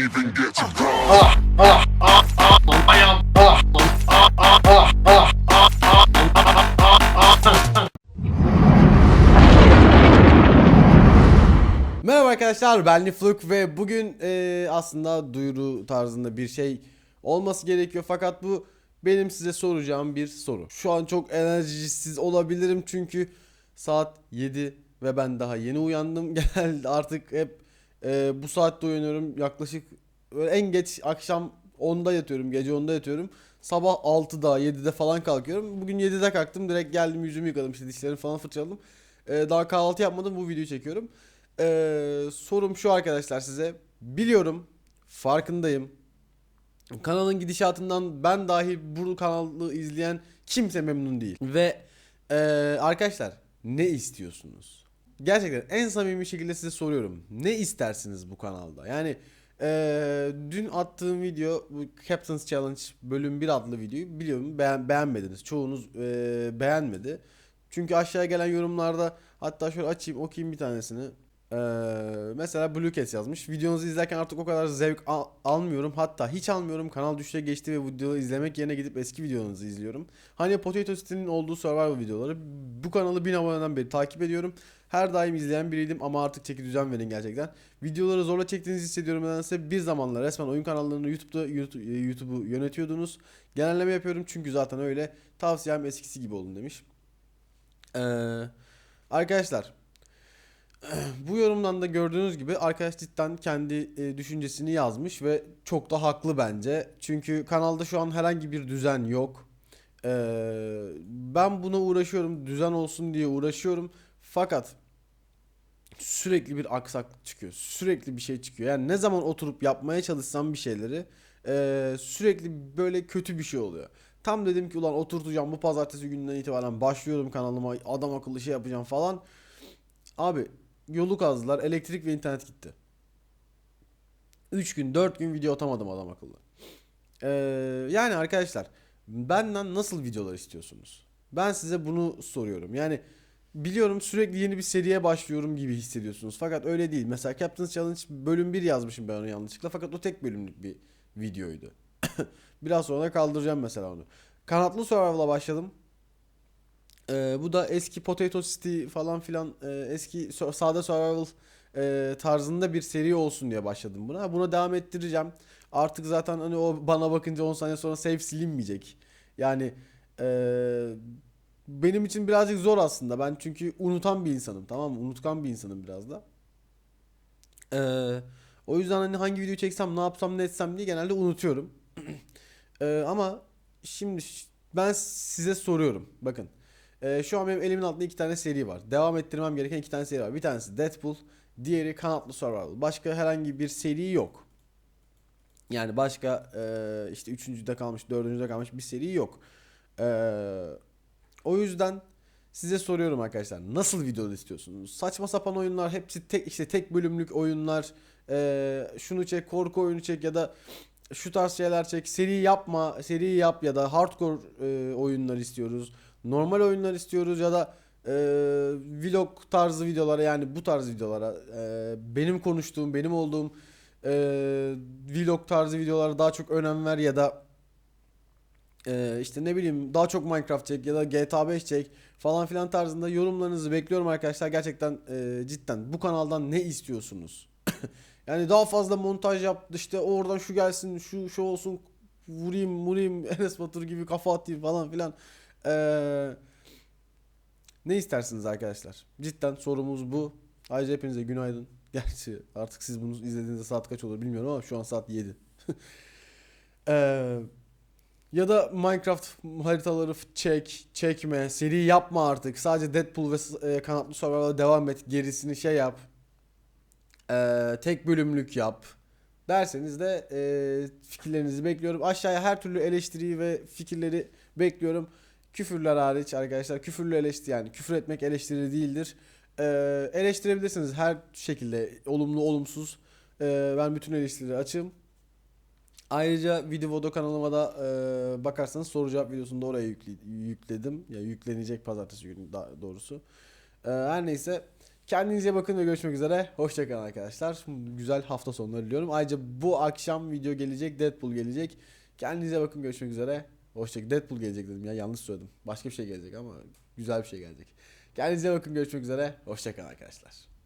even get to God. Merhaba arkadaşlar ben Nifluk ve bugün eee, aslında duyuru tarzında bir şey olması gerekiyor fakat bu benim size soracağım bir soru. Şu an çok enerjisiz olabilirim çünkü saat 7 ve ben daha yeni uyandım. Genelde artık hep eee, bu saatte uyanıyorum yaklaşık en geç akşam 10'da yatıyorum gece 10'da yatıyorum. Sabah 6'da 7'de falan kalkıyorum. Bugün 7'de kalktım direkt geldim yüzümü yıkadım işte dişlerimi falan fırçaladım. Eee, daha kahvaltı yapmadım bu videoyu çekiyorum. Ee, sorum şu arkadaşlar size. Biliyorum, farkındayım. Kanalın gidişatından ben dahil bu kanalı izleyen kimse memnun değil. Ve ee, arkadaşlar ne istiyorsunuz? Gerçekten en samimi şekilde size soruyorum. Ne istersiniz bu kanalda? Yani ee, dün attığım video bu Captain's Challenge bölüm 1 adlı videoyu biliyorum beğen- beğenmediniz. Çoğunuz ee, beğenmedi. Çünkü aşağıya gelen yorumlarda hatta şöyle açayım okuyayım bir tanesini. Ee, mesela Blue Cats yazmış. Videonuzu izlerken artık o kadar zevk al- almıyorum. Hatta hiç almıyorum. Kanal düşüşe geçti ve videoları izlemek yerine gidip eski videolarınızı izliyorum. Hani Potato City'nin olduğu survival videoları. Bu kanalı 1000 aboneden beri takip ediyorum. Her daim izleyen biriydim ama artık çeki düzen verin gerçekten. Videoları zorla çektiğinizi hissediyorum nedense. Bir zamanlar resmen oyun kanallarını YouTube'da YouTube- e, YouTube'u yönetiyordunuz. Genelleme yapıyorum çünkü zaten öyle. Tavsiyem eskisi gibi olun demiş. Ee, arkadaşlar bu yorumdan da gördüğünüz gibi arkadaş cidden kendi e, düşüncesini yazmış ve çok da haklı bence. Çünkü kanalda şu an herhangi bir düzen yok. Ee, ben buna uğraşıyorum, düzen olsun diye uğraşıyorum. Fakat sürekli bir aksaklık çıkıyor. Sürekli bir şey çıkıyor. Yani ne zaman oturup yapmaya çalışsam bir şeyleri e, sürekli böyle kötü bir şey oluyor. Tam dedim ki ulan oturtacağım bu pazartesi gününden itibaren başlıyorum kanalıma adam akıllı şey yapacağım falan. Abi yolu kazdılar elektrik ve internet gitti. 3 gün 4 gün video atamadım adam akıllı. Ee, yani arkadaşlar benden nasıl videolar istiyorsunuz? Ben size bunu soruyorum. Yani biliyorum sürekli yeni bir seriye başlıyorum gibi hissediyorsunuz. Fakat öyle değil. Mesela Captain's Challenge bölüm 1 yazmışım ben onu yanlışlıkla. Fakat o tek bölümlük bir videoydu. Biraz sonra kaldıracağım mesela onu. Kanatlı Survival'a başladım. Ee, bu da eski Potato City falan filan e, eski sade survival e, tarzında bir seri olsun diye başladım buna. Buna devam ettireceğim. Artık zaten hani o bana bakınca 10 saniye sonra save silinmeyecek. Yani e, benim için birazcık zor aslında. Ben çünkü unutan bir insanım tamam mı? Unutkan bir insanım biraz da. Ee, o yüzden hani hangi videoyu çeksem, ne yapsam, ne etsem diye genelde unutuyorum. Ee, ama şimdi ben size soruyorum. Bakın. Ee, şu an benim elimin altında iki tane seri var. Devam ettirmem gereken iki tane seri var. Bir tanesi Deadpool, diğeri Kanatlı Survival. Başka herhangi bir seri yok. Yani başka e, işte üçüncüde kalmış, dördüncüde kalmış bir seri yok. Ee, o yüzden size soruyorum arkadaşlar. Nasıl videolar istiyorsunuz? Saçma sapan oyunlar, hepsi tek işte tek bölümlük oyunlar. Ee, şunu çek, korku oyunu çek ya da şu tarz şeyler çek. Seri yapma, seri yap ya da hardcore e, oyunlar istiyoruz. Normal oyunlar istiyoruz ya da e, vlog tarzı videolara yani bu tarz videolara e, benim konuştuğum, benim olduğum e, vlog tarzı videolara daha çok önem ver ya da e, işte ne bileyim daha çok Minecraft çek ya da GTA 5 çek falan filan tarzında yorumlarınızı bekliyorum arkadaşlar. Gerçekten e, cidden bu kanaldan ne istiyorsunuz? Yani daha fazla montaj yap işte oradan şu gelsin şu şu olsun vurayım vurayım Enes Batur gibi kafa atayım falan filan. Ee, ne istersiniz arkadaşlar? Cidden sorumuz bu. Ayrıca hepinize günaydın. Gerçi artık siz bunu izlediğinizde saat kaç olur bilmiyorum ama şu an saat 7. Ee, ya da Minecraft haritaları çek, çekme, seri yapma artık. Sadece Deadpool ve e, kanatlı survival'a devam et. Gerisini şey yap. Ee, tek bölümlük yap derseniz de e, fikirlerinizi bekliyorum. Aşağıya her türlü eleştiriyi ve fikirleri bekliyorum. Küfürler hariç arkadaşlar. Küfürlü eleştiri yani küfür etmek eleştiri değildir. Ee, eleştirebilirsiniz her şekilde olumlu olumsuz. Ee, ben bütün eleştirileri açığım. Ayrıca Videovodo kanalıma da e, bakarsanız soru cevap videosunu da oraya yükle- yükledim. Ya yüklenecek pazartesi günü daha doğrusu. Ee, her neyse Kendinize bakın ve görüşmek üzere. Hoşçakalın arkadaşlar. Güzel hafta sonları diliyorum. Ayrıca bu akşam video gelecek. Deadpool gelecek. Kendinize bakın görüşmek üzere. Hoşçakalın. Deadpool gelecek dedim ya yanlış söyledim. Başka bir şey gelecek ama güzel bir şey gelecek. Kendinize bakın görüşmek üzere. Hoşçakalın arkadaşlar.